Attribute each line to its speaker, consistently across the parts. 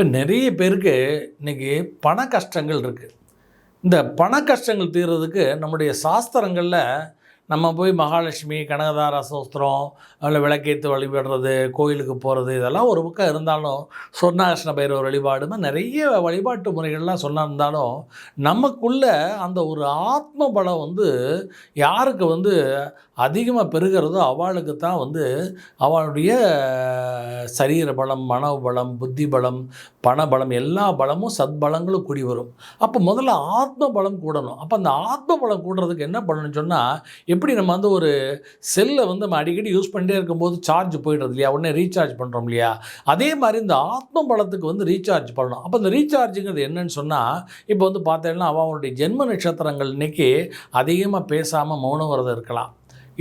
Speaker 1: இப்போ நிறைய பேருக்கு இன்றைக்கி பண கஷ்டங்கள் இருக்குது இந்த பண கஷ்டங்கள் தீர்றதுக்கு நம்முடைய சாஸ்திரங்களில் நம்ம போய் மகாலட்சுமி கனகதார சோஸ்திரம் அதில் விளக்கேற்று வழிபடுறது கோயிலுக்கு போகிறது இதெல்லாம் ஒரு பக்கம் இருந்தாலும் சொர்ணாகிருஷ்ண பைரவர் வழிபாடுமே நிறைய வழிபாட்டு முறைகள்லாம் சொன்னா நமக்குள்ளே நமக்குள்ள அந்த ஒரு ஆத்ம பலம் வந்து யாருக்கு வந்து அதிகமாக பெருகிறதோ அவளுக்கு தான் வந்து அவளுடைய சரீர பலம் மன பலம் புத்தி பலம் பண பலம் எல்லா பலமும் சத்பலங்களும் கூடி வரும். அப்போ முதல்ல ஆத்ம பலம் கூடணும். அப்போ அந்த ஆத்ம பலம் கூடுறதுக்கு என்ன பண்ணணும்னு சொன்னால் எப்படி நம்ம வந்து ஒரு செல்லை வந்து நம்ம அடிக்கடி யூஸ் பண்ணிட்டே இருக்கும்போது சார்ஜ் போயிடுறது இல்லையா? உடனே ரீசார்ஜ் பண்ணுறோம் இல்லையா? அதே மாதிரி இந்த ஆத்ம பலத்துக்கு வந்து ரீசார்ஜ் பண்ணணும். அப்போ இந்த ரீசார்ஜுங்கிறது என்னன்னு சொன்னால் இப்போ வந்து பார்த்தேன்னா அவனுடைய ஜென்ம நட்சத்திரங்கள் இன்னைக்கு அதிகமாக பேசாமல் மௌன விரதம் இருக்கலாம்.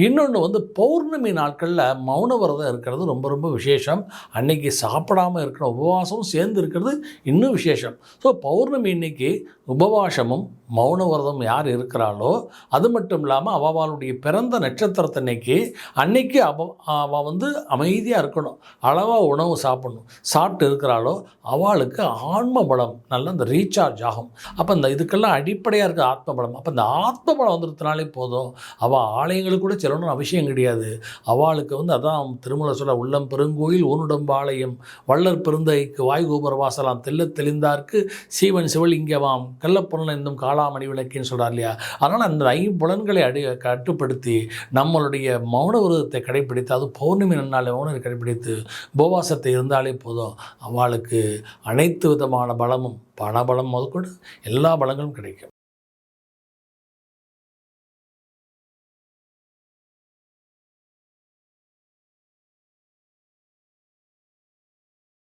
Speaker 1: இன்னொன்று வந்து பௌர்ணமி நாட்களில் மௌன விரதம் இருக்கிறது ரொம்ப ரொம்ப விசேஷம். அன்னைக்கு சாப்பிடாம இருக்கிற உபவாசமும் சேர்ந்து இருக்கிறது இன்னும் விசேஷம். ஸோ பௌர்ணமி இன்னைக்கு உபவாசமும் மௌன விரதம் யார் இருக்கிறாளோ அது மட்டும் இல்லாமல் அவளுடைய பிறந்த நட்சத்திரத்தன்னைக்கு அன்னைக்கு அவ அவள் வந்து அமைதியாக இருக்கணும். அளவாக உணவு சாப்பிடணும். சாப்பிட்டு இருக்கிறாளோ அவளுக்கு ஆன்ம பலம் நல்ல இந்த ரீசார்ஜ் ஆகும். அப்போ இந்த இதுக்கெல்லாம் அடிப்படையாக இருக்க ஆத்ம பலம் அப்போ இந்த ஆத்ம பலம் வந்துருத்தினாலே போதும். அவள் ஆலயங்களுக்கு கூட செல்லணும்னு அவசியம் கிடையாது. அவளுக்கு வந்து அதான் திருமலை சொல்ல உள்ளம் பெருங்கோயில் ஊனுடம்பு ஆலயம் வள்ளர் பெருந்தைக்கு வாய்கோபுர வாசலாம் தெல்ல தெளிந்தார்க்கு சீவன் சிவலிங்கமாம் கள்ளப்பொருள் என்னும் காளாமணி விளக்கின்னு சொல்கிறார் இல்லையா? அதனால் அந்த ஐம்புலன்களை அடி கட்டுப்படுத்தி நம்மளுடைய மௌன விரதத்தை கடைப்பிடித்து அது பௌர்ணமி நன்னாலே மௌனத்தை கடைப்பிடித்து உபவாசத்தை இருந்தாலே போதும். அவளுக்கு அனைத்து விதமான பலமும் பணபலம் முதற்கொண்டு எல்லா பலங்களும் கிடைக்கும்.